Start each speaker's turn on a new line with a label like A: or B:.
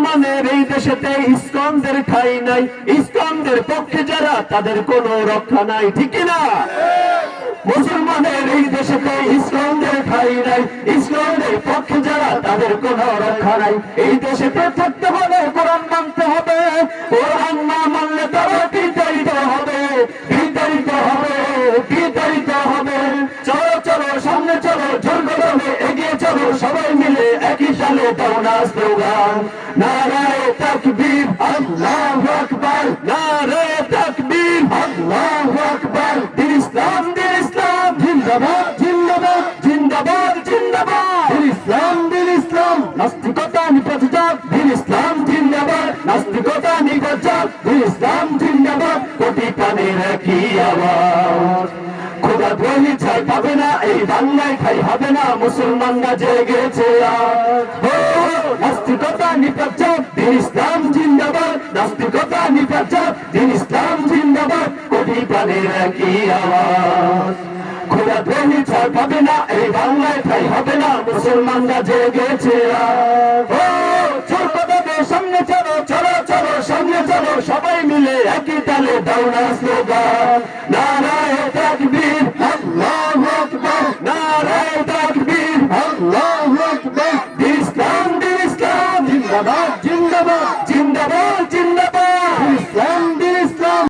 A: মুসলমানের এই দেশেতে ইসকন্দের ঠাই নাই। ইসকন্দের পক্ষে যারা, তাদের কোনো রক্ষা নাই, ঠিক না মুসলমানের এই দেশেতে ইসলামদের ঠাই নাই। ইসলামদের পক্ষে যারা, তাদের কোনো রক্ষা নাই। এই দেশেতে থাকতে হলে কোরআন মানতে হবে। কোরআন না মানলে একই সালে দাও না। স্লোগান নারায় তাকবীর, আল্লাহু আকবার। নারায় তাকবীর, আল্লাহু আকবার। দিন ইসলাম দিন ইসলাম। জিন্দাবাদ জিন্দাবাদ জিন্দাবাদ জিন্দাবাদ। দিন ইসলাম দিন ইসলাম। নাস্তিকতা নিপজ যাক দিন ইসলাম, জিন্দাবাদ। নাস্তিকতা নিপজ যাক দিন ইসলাম, জিন্দাবাদ। কোটি প্রাণের একই আওয়াজ। ধ্বনি ছাই পাবে না, এই ঠাই হবে না, মুসলমানরা জেগেছে নাস্তিকতা দিন ইসলাম জিন্দাবাদ। নাস্তিকতা দিন ইসলাম জিন্দাবাদ। প্রাণের আওয়াজ। পাবে না, এই হবে না, মুসলমানরা জেগেছে সামনে চলো চলো চলো, সামনে চলো, সবাই মিলে একই তালে না স্লোগান। নারায় আল্লাহু আকবার ইসলাম দিন ইসলাম জিন্দাবাদ জিন্দাবাদ জিন্দাবাদ